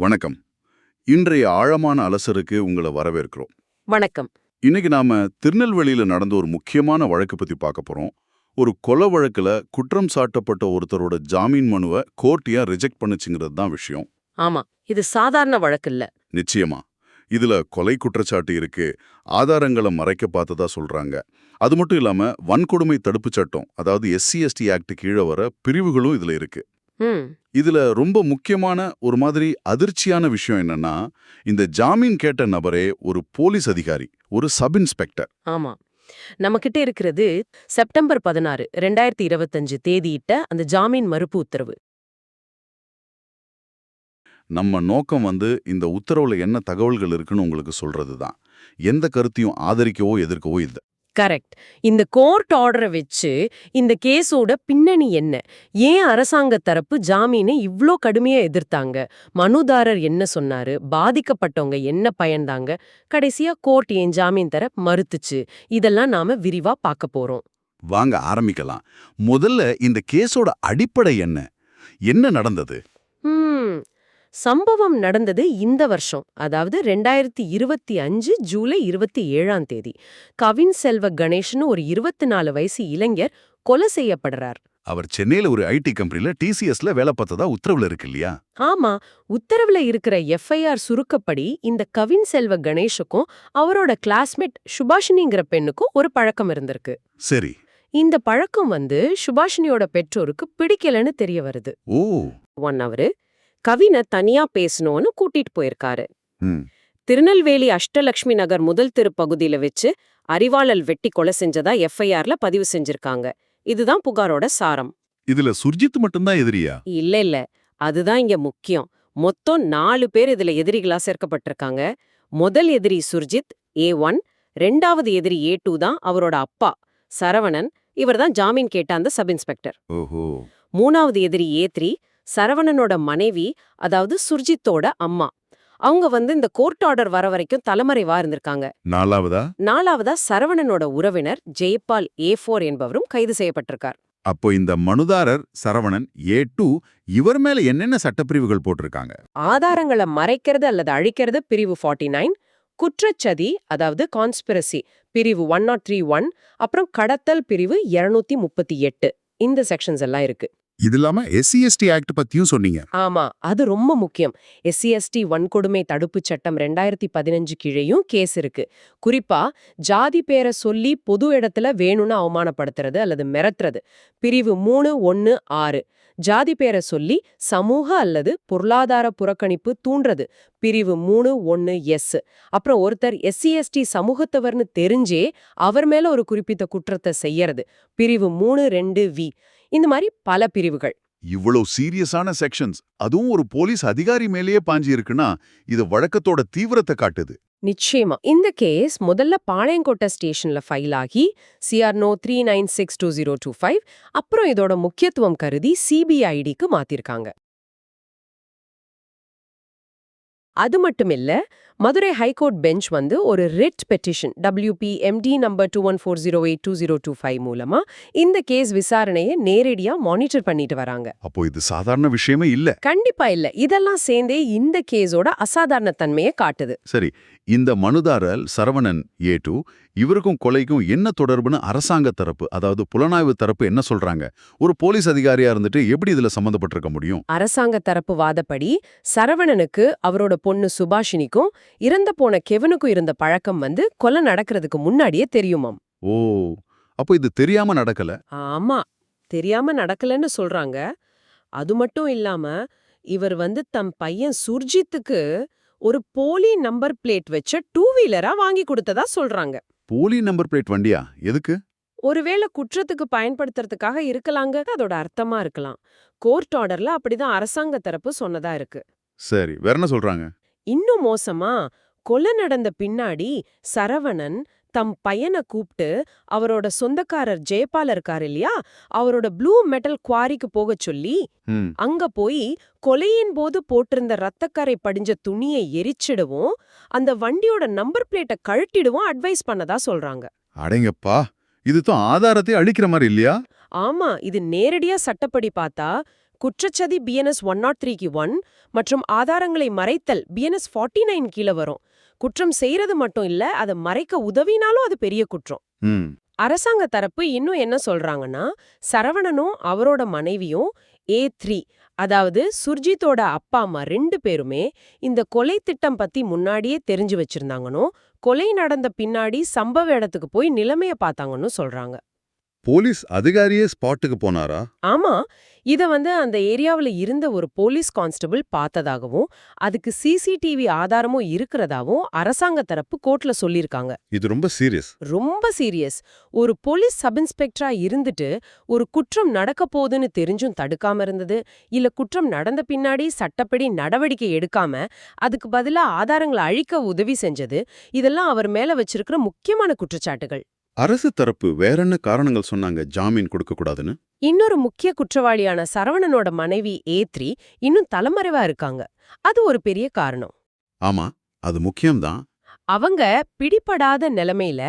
வணக்கம். இன்றைய ஆழமான அலசருக்கு உங்களை வரவேற்கிறோம். வணக்கம். இன்னைக்கு நாம திருநெல்வேலியில நடந்த ஒரு முக்கியமான வழக்கு பத்தி பார்க்க போறோம். ஒரு கொலை வழக்குல குற்றம் சாட்டப்பட்ட ஒருத்தரோட ஜாமீன் மனுவை கோர்ட் ஏன் ரிஜெக்ட் பண்ணுச்சுங்கிறது தான் விஷயம். ஆமா இது சாதாரண வழக்கு இல்ல நிச்சயமா. இதுல கொலை குற்றச்சாட்டு இருக்கு. ஆதாரங்களை மறைக்க பார்த்ததா சொல்றாங்க. அது மட்டும் இல்லாம வன்கொடுமை தடுப்புச் சட்டம் அதாவது எஸ்சி எஸ்டி ஆக்ட் கீழே வர பிரிவுகளும் இதுல இருக்கு. இதுல ரொம்ப முக்கியமான ஒரு மாதிரி அதிர்ச்சியான விஷயம் என்னன்னா இந்த ஜாமீன் கேட்ட நபரே ஒரு போலீஸ் அதிகாரி ஒரு சப் இன்ஸ்பெக்டர். ஆமா. நம்ம கிட்ட இருக்கிறது செப்டம்பர் பதினாறு ரெண்டாயிரத்தி இருபத்தஞ்சு தேதியிட்ட அந்த ஜாமீன் மறுப்பு உத்தரவு. நம்ம நோக்கம் வந்து இந்த உத்தரவுல என்ன தகவல்கள் இருக்குன்னு உங்களுக்கு சொல்றது தான் எந்த கருத்தையும் ஆதரிக்கவோ எதிர்க்கவோ இல்லை. கரெக்ட் இந்த கோர்ட் ஆர்டரை வச்சு இந்த கேஸோட பின்னணி என்ன? ஏன் அரசாங்க தரப்பு ஜாமீனை இவ்ளோ கடுமையா எதிர்த்தாங்க? மனுதாரர் என்ன சொன்னாரு? பாதிக்கப்பட்டவங்க என்ன பயந்தாங்க? கடைசியா கோர்ட் ஏன் ஜாமீன் தர மறுத்துச்சு? இதெல்லாம் நாம விரிவா பார்க்க போறோம். வாங்க ஆரம்பிக்கலாம். முதல்ல இந்த கேஸோட அடிப்படை என்ன? என்ன நடந்தது? சம்பவம் நடந்தது இந்த வருஷம் அதாவது ரெண்டாயிரத்தி இருபத்தி அஞ்சு ஜூலை இருபத்தி ஏழாம் தேதி. கவின் செல்வ கணேஷ்னு ஒரு இருபத்தி நாலு வயசு இளைஞர் கொலை செய்யப்படுறார். அவர் சென்னையில ஒரு ஐடி கம்பெனில டிசிஎஸ்ல வேலை பார்த்ததா உத்தரவுல இருக்கு இல்லையா? ஆமா உத்தரவுல இருக்கிற எஃப்ஐஆர் சுருக்கப்படி இந்த கவின் செல்வ கணேஷுக்கும் அவரோட கிளாஸ்மேட் சுபாஷினிங்கிற பெண்ணுக்கும் ஒரு பழக்கம் இருந்திருக்கு. சரி. இந்த பழக்கம் வந்து சுபாஷினியோட பெற்றோருக்கு பிடிக்கலன்னு தெரிய வருது. ஓ. ஒன் அவரு கவினை தனியா பேசணும்னு கூட்டிட்டு போயிருக்காரு. திருநெல்வேலி அஷ்டலக்ஷ்மி நகர் முதல் தெரு பகுதியில வச்சு அரிவாளல் வெட்டி கொலை செஞ்சதா எஃப்ஐஆர்ல பதிவு செஞ்சிருக்காங்க. இதுதான் புகாரோட சாரம். இதுல சுர்ஜித் மட்டும்தான் எதிரியா? இல்ல இல்ல. அதுதான் இங்க முக்கியம். மொத்தம் நாலு பேர் இதுல எதிரிகளா சேர்க்கப்பட்டிருக்காங்க. முதல் எதிரி சுர்ஜித் ஏ ஒன். ரெண்டாவது எதிரி ஏ டூ தான் அவரோட அப்பா சரவணன். இவர்தான் ஜாமீன் கேட்ட அந்த சப் இன்ஸ்பெக்டர். மூணாவது எதிரி ஏ த்ரீ. சரவணனோட மனைவி அதாவது சுர்ஜித்தோட அம்மா. அவங்க வந்து இந்த கோர்ட் ஆர்டர் வர வரைக்கும் தலைமறைவா இருந்திருக்காங்க. நாலாவதா? நாலாவதா சரவணனோட உறவினர் ஜெயபால் ஏ ஃபோர் என்பவரும் கைது செய்யப்பட்டிருக்கார். அப்போ இந்த மனுதாரர் சரவணன் ஏ டூ இவர் மேல என்னென்ன சட்டப்பிரிவுகள் போட்டிருக்காங்க? ஆதாரங்களை மறைக்கிறது அல்லது அழிக்கிறது பிரிவு ஃபார்ட்டி நைன் குற்றச்சதி அதாவது கான்ஸ்பிரசி பிரிவு ஒன் நாட் த்ரீ ஒன் அப்புறம் கடத்தல் பிரிவு இருநூத்தி முப்பத்தி எட்டு. இந்த செக்ஷன்ஸ் எல்லாம் இருக்கு. இது இல்லாம எஸ்சிஎஸ்டி ஆக்ட் பத்தியும் சொன்னீங்க. ஆமா அது ரொம்ப முக்கியம். எஸ்சிஎஸ்டி வன்கொடுமை தடுப்பு சட்டம் ரெண்டாயிரத்தி பதினஞ்சு கீழேயும் கேஸ் இருக்கு. குறிப்பா ஜாதி பேரை சொல்லி பொது இடத்துல வேணும்னு அவமானப்படுத்துறது அல்லது மிரட்டுறது. பிரிவு மூணு ஒன்னு ஆறு. ஜாதி பேரை சொல்லி சமூக அல்லது பொருளாதார புறக்கணிப்பு தூண்டுறது. பிரிவு மூணு ஒன்னு எஸ் அப்புறம் ஒருத்தர் எஸ்சிஎஸ்டி சமூகத்தவர்னு தெரிஞ்சே அவர் மேல ஒரு குறிப்பிட்ட குற்றத்தை செய்யறது. பிரிவு மூணு ரெண்டு வி இந்த மாதிரி பல பிரிவுகள். இவ்வளவு சீரியஸான செக்ஷன்ஸ் அதுவும் ஒரு போலீஸ் அதிகாரி மேலேயே பாஞ்சி இருக்குன்னா இது வழக்கத்தோட தீவிரத்தை காட்டுது. நிச்சயமா. இந்த கேஸ் முதல்ல பாளையங்கோட்டை ஸ்டேஷன்ல ஃபைல் ஆகி CR no three nine six two zero two five அப்புறம் இதோட முக்கியத்துவம் கருதி சிபிஐடிக்கு மாத்திருக்காங்க. அது மட்டும் இல்ல மதுரை ஹைகோர்ட் பெஞ்ச் வந்து ஒரு writ petition WP MD number two one four zero eight two zero two five மூலமா இந்த கேஸ் விசாரணையை நேரடியா மானிட்டர் பண்ணிட்டு வராங்க. அப்போ இது சாதாரண விஷயமே இல்ல. கண்டிப்பா இல்ல. இதெல்லாம் சேர்ந்தே இந்த கேஸோட அசாதாரண தன்மையை காட்டுது. சரி இந்த மனுதாரர் சரவணன் ஏ டூ இவருக்கும் கொலைக்கும் என்ன தொடர்புன்னு அரசாங்க தரப்பு அதாவது புலனாய்வு தரப்பு என்ன சொல்றாங்க? ஒரு போலீஸ் அதிகாரியா இருந்துட்டு எப்படி இதுல சம்மந்தப்பட்டிருக்க முடியும்? அரசாங்க தரப்பு வாதப்படி சரவணனுக்கு அவரோட பொண்ணு சுபாஷினிக்கும் இறந்து போன கெவனுக்கும் இருந்த பழக்கம் வந்து கொலை நடக்கிறதுக்கு முன்னாடியே தெரியுமாம். ஓ அப்போ இது தெரியாம நடக்கல? ஆமா தெரியாம நடக்கலன்னு சொல்றாங்க. அது மட்டும் இல்லாம இவர் வந்து தம் பையன் சுர்ஜித்துக்கு ஒரு போலி நம்பர் பிளேட் வச்ச டூ வீலரா வாங்கி கொடுத்ததா சொல்றாங்க. போலி நம்பர் பிளேட் வண்டியா? எதுக்கு? ஒருவேளை குற்றத்துக்கு பயன்படுத்துறதுக்காக இருக்கலாங்க அதோட அர்த்தமா இருக்கலாம். கோர்ட் ஆர்டர்ல அப்படிதான் அரசாங்க தரப்பு சொன்னதா இருக்கு. சரி வேற என்ன சொல்றாங்க? இன்னும் மோசமா கொலை நடந்த பின்னாடி சரவணன் தம் பையனை கூப்பிட்டு அவரோட சொந்தக்காரர் ஜெயபால் இருக்காரு இல்லையா? அவரோட ப்ளூ மெட்டல் குவாரிக்கு போகச் சொல்லி அங்க போய் கொலையின் போது போட்டிருந்த ரத்தக்கரை படிஞ்ச துணியை எரிச்சிடவும் அந்த வண்டியோட நம்பர் பிளேட்டை கழட்டிடவும் அட்வைஸ் பண்ணதா சொல்றாங்க. அடேங்கப்பா இதுதான் ஆதாரத்தை அழிக்கிற மாதிரி இல்லையா? ஆமா இது நேரடியா சட்டப்படி பார்த்தா குற்றச்சதி பிஎன்எஸ் ஒன் நாட் த்ரீக்கு ஒன் மற்றும் ஆதாரங்களை மறைத்தல் பிஎன்எஸ் ஃபார்ட்டி நைன் கீழே வரும். குற்றம் செய்யறது மட்டும் இல்ல அதை மறைக்க உதவினாலும் அது பெரிய குற்றம். அரசாங்க தரப்பு இன்னும் என்ன சொல்றாங்கன்னா சரவணனும் அவரோட மனைவியும் ஏ த்ரீ அதாவது சுர்ஜித்தோட அப்பா அம்மா ரெண்டு பேருமே இந்த கொலை திட்டம் பத்தி முன்னாடியே தெரிஞ்சு வச்சிருந்தாங்கன்னு கொலை நடந்த பின்னாடி சம்பவ இடத்துக்கு போய் நிலைமைய பார்த்தாங்கன்னு சொல்றாங்க. போலீஸ் அதிகாரியே ஸ்பாட்டுக்கு போனாரா? ஆமா. இத வந்து அந்த ஏரியாவுல இருந்த ஒரு போலீஸ் கான்ஸ்டபிள் பார்த்ததாகவும் அதுக்கு சிசிடிவி ஆதாரமும் இருக்கிறதாவும் அரசாங்க தரப்பு கோர்ட்ல சொல்லியிருக்காங்க. இது ரொம்ப சீரியஸ். ரொம்ப சீரியஸ். ஒரு போலீஸ் சப் இன்ஸ்பெக்டரா இருந்துட்டு ஒரு குற்றம் நடக்க போகுதுன்னு தெரிஞ்சும் தடுக்காம இருந்தது இல்ல குற்றம் நடந்த பின்னாடி சட்டப்படி நடவடிக்கை எடுக்காம அதுக்கு பதிலா ஆதாரங்களை அழிக்க உதவி செஞ்சது இதெல்லாம் அவர் மேல வச்சிருக்கிற முக்கியமான குற்றச்சாட்டுகள். அரசு தரப்பு வேற என்ன காரணங்கள் சொன்னாங்க ஜாமீன் கொடுக்க கூடாதுன்னு? இன்னொரு முக்கிய குற்றவாளியான சரவணனோட மனைவி ஏத்ரி இன்னும் தலைமறைவா இருக்காங்க. அது ஒரு பெரிய காரணம். ஆமா அது முக்கியம்தான். அவங்க பிடிபடாத நிலைமையில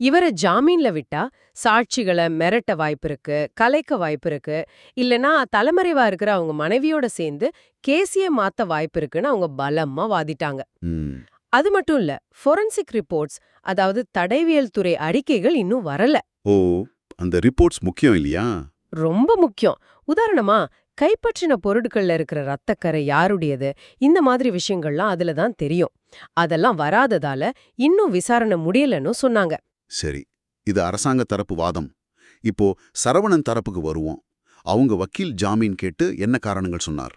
இவரை ஜாமீன்ல விட்டா சாட்சிகளை மிரட்ட வாய்ப்பு இருக்கு கலைக்க வாய்ப்பு இருக்கு. இல்லனா தலைமறைவா இருக்கிற அவங்க மனைவியோட சேர்ந்து கேசிய மாத்த வாய்ப்பு இருக்குன்னு அவங்க பலமா வாதிட்டாங்க. அது மட்டும் இல்ல ஃபொரன்சிக் ரிப்போர்ட்ஸ் அதாவது தடைவியல் துறை அறிக்கைகள் இன்னும் வரல. ஓ அந்த ரிப்போர்ட்ஸ் முக்கியம் இல்லையா? ரொம்ப முக்கியம். உதாரணமா கைப்பற்றின பொருட்கள்ல இருக்கிற ரத்தக்கரை யாருடையது? இந்த மாதிரி விஷயங்கள்லாம் அதுல தான் தெரியும். அதெல்லாம் வராததால இன்னும் விசாரணை முடியலன்னு சொன்னாங்க. சரி இது அரசாங்க தரப்பு வாதம். இப்போ சரவணன் தரப்புக்கு வருவோம். அவங்க வக்கீல் ஜாமீன் கேட்டு என்ன காரணங்கள் சொன்னார்?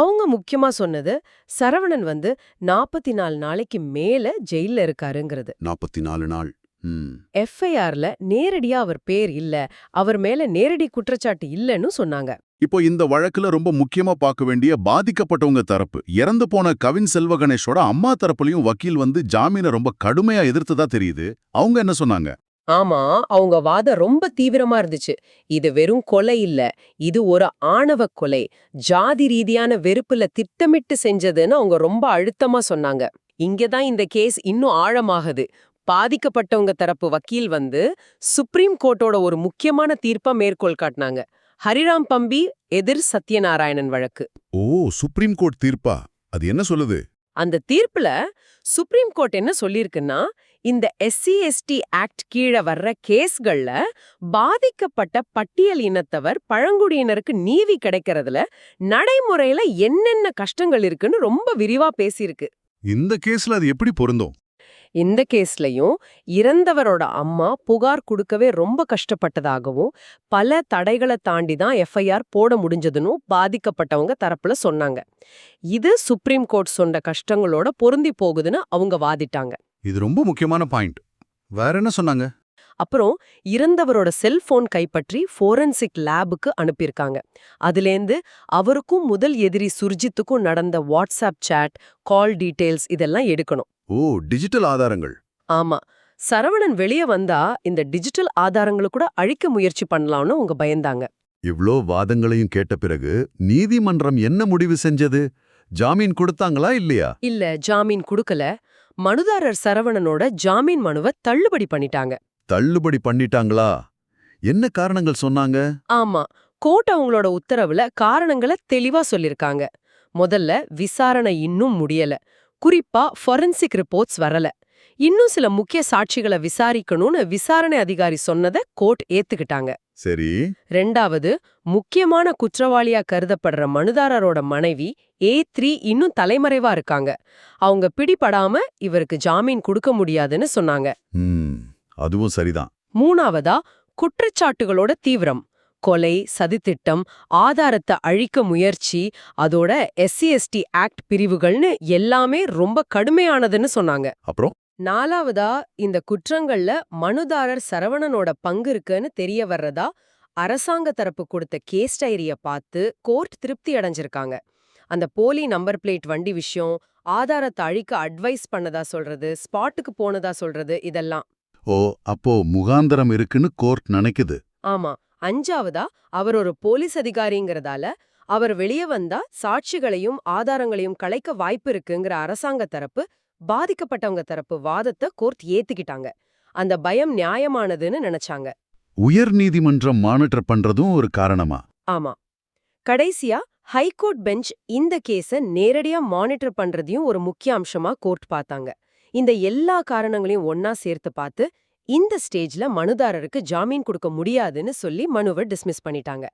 அவங்க முக்கியமா சொன்னது சரவணன் வந்து நாற்பத்தி நாலு நாளைக்கு மேல ஜெயில்ல இருக்காருங்கிறது. நாற்பத்தி நாலு நாள் எஃப்ஐஆர்ல நேரடியா அவர் பேர் இல்ல அவர் மேல நேரடி குற்றச்சாட்டு இல்லன்னு சொன்னாங்க. இப்போ இந்த வழக்குல ரொம்ப முக்கியமா பார்க்க வேண்டிய பாதிக்கப்பட்டவங்க தரப்பு. இறந்து போன கவின் செல்வ கணேஷோட அம்மா தரப்புலயும் வக்கீல் வந்து ஜாமீனை ரொம்ப கடுமையா எதிர்த்ததா தெரியுது. அவங்க என்ன சொன்னாங்க? ஆமா அவங்க வாதம் ரொம்ப தீவிரமா இருந்துச்சு. இது வெறும் கொலை இல்ல. இது ஒரு ஆணவ கொலை. ஜாதி ரீதியான வெறுப்புல திட்டமிட்டு செஞ்சதுன்னு அவங்க ரொம்ப அழுத்தமா சொன்னாங்க. இங்கதான் இந்த கேஸ் இன்னும் ஆழமாகுது. பாதிக்கப்பட்டவங்க தரப்பு வக்கீல் வந்து சுப்ரீம் கோர்ட்டோட ஒரு முக்கியமான தீர்ப்பா மேற்கோள் காட்டினாங்க. ஹரிராம் பம்பி எதிர் சத்யநாராயணன் வழக்கு. ஓ சுப்ரீம் கோர்ட் தீர்ப்பா? அது என்ன சொல்லுது? அந்த தீர்ப்புல சுப்ரீம் கோர்ட் என்ன சொல்லியிருக்குன்னா இந்த எஸ்சி எஸ்டி ஆக்ட் கீழே வர்ற கேஸ்கள்ல பாதிக்கப்பட்ட பட்டியல் இனத்தவர் பழங்குடியினருக்கு நீதி கிடைக்கிறதுல நடைமுறையில என்னென்ன கஷ்டங்கள் இருக்குன்னு ரொம்ப விரிவா பேசியிருக்கு. இந்த கேஸ்ல அது எப்படி பொருந்தும்? இந்த கேஸ்லயும் இறந்தவரோட அம்மா புகார் கொடுக்கவே ரொம்ப கஷ்டப்பட்டதாகவும் பல தடைகளை தாண்டி தான் எஃப்ஐஆர் போட முடிஞ்சதுன்னு பாதிக்கப்பட்டவங்க தரப்புல சொன்னாங்க. இது சுப்ரீம் கோர்ட் சொன்ன கஷ்டங்களோட பொருந்தி போகுதுன்னு அவங்க வாதிட்டாங்க. இது ரொம்ப முக்கியமான பாயிண்ட். வேற என்ன சொன்னாங்க? அப்புறம் இறந்தவரோட செல்போன் கைப்பற்றி ஃபோரன்சிக் லேபுக்கு அனுப்பியிருக்காங்க. அதுலேருந்து அவருக்கும் முதல் எதிரி சுர்ஜித்துக்கும் நடந்த வாட்ஸ்அப் சேட் கால் டீடைல்ஸ் இதெல்லாம் எடுக்கணும். ஓ டிஜிட்டல் ஆதாரங்கள். ஆமா. சரவணன் வெளியே வந்தா இந்த டிஜிட்டல் ஆதாரங்களை கூட அழிக்க முயற்சி பண்ணலாம்னு அவங்க பயந்தாங்க. இவ்ளோ வாதங்களையும் கேட்ட பிறகு நீதிமன்றம் என்ன முடிவு செஞ்சது? ஜாமீன் கொடுத்தாங்களா இல்லையா? இல்ல ஜாமீன் கொடுக்கல. மனுதாரர் சரவணனோட ஜாமீன் மனுவை தள்ளுபடி பண்ணிட்டாங்க. தள்ளுபடி பண்ணிட்டாங்களா? என்ன காரணங்கள் சொன்னாங்க? ஆமா கோர்ட் அவங்களோட உத்தரவுல காரணங்களை தெளிவா சொல்லிருக்காங்க. முதல்ல விசாரணை இன்னும் முடியல. குறிப்பா ஃபொரன்சிக் ரிப்போர்ட்ஸ் வரல. இன்னும் சில முக்கிய சாட்சிகளை விசாரிக்கணும்னு விசாரணை அதிகாரி சொன்னதை கோர்ட் ஏத்துக்கிட்டாங்க. சரி. ரெண்டாவது முக்கியமான குற்றவாளியா கருதப்படுற மனுதாரரோட மனைவி ஏ த்ரீ இன்னும் தலைமறைவா இருக்காங்க. அவங்க பிடிபடாம இவருக்கு ஜாமீன் கொடுக்க முடியாதுன்னு சொன்னாங்க. ம் அதுவும் சரிதான். மூணாவதா குற்றச்சாட்டுகளோட தீவிரம். கொலை சதித்திட்டம் ஆதாரத்தை அழிக்க முயற்சி அதோட எஸ்சி எஸ்டி ஆக்ட் பிரிவுகள்னு எல்லாமே ரொம்ப கடுமையானதுன்னு சொன்னாங்க. அப்புறம்? நாலாவதா இந்த குற்றங்கள்ல மனுதாரர் சரவணனோட பங்கு இருக்குன்னு தெரிய வர்றதா அரசாங்க தரப்பு கொடுத்த கேஸ் டைரிய பார்த்து கோர்ட் திருப்தி அடைஞ்சிருக்காங்க. அந்த போலி நம்பர் பிளேட் வண்டி விஷயம் ஆதாரத்தை அழிக்க அட்வைஸ் பண்ணதா சொல்றது ஸ்பாட்டுக்கு போனதா சொல்றது இதெல்லாம். ஓ அப்போ முகாந்தரம் இருக்குன்னு கோர்ட் நினைக்குது. ஆமா அஞ்சாவதா அவர் ஒரு போலீஸ் அதிகாரிங்கிறதால அவர் வெளியே வந்தா சாட்சிகளையும் ஆதாரங்களையும் கலைக்க வாய்ப்பு இருக்குங்கிற அரசாங்க தரப்பு பாதிக்கப்பட்டவங்க தரப்பு வாதத்தை கோர்ட் ஏத்துக்கிட்டாங்க. அந்த பயம் நியாயமானதுன்னு நினைச்சாங்க. உயர் நீதிமன்றம் மானிட்டர் பண்றதும் ஒரு காரணமா? ஆமா. கடைசியா ஹைகோர்ட் பெஞ்ச் இந்த கேஸ நேரடியா மானிட்டர் பண்றதையும் ஒரு முக்கிய அம்சமா கோர்ட் பார்த்தாங்க. இந்த எல்லா காரணங்களையும் ஒன்னா சேர்த்து பார்த்து இந்த ஸ்டேஜ்ல மனுதாரருக்கு ஜாமீன் கொடுக்க முடியாதுன்னு சொல்லி மனுவை டிஸ்மிஸ் பண்ணிட்டாங்க.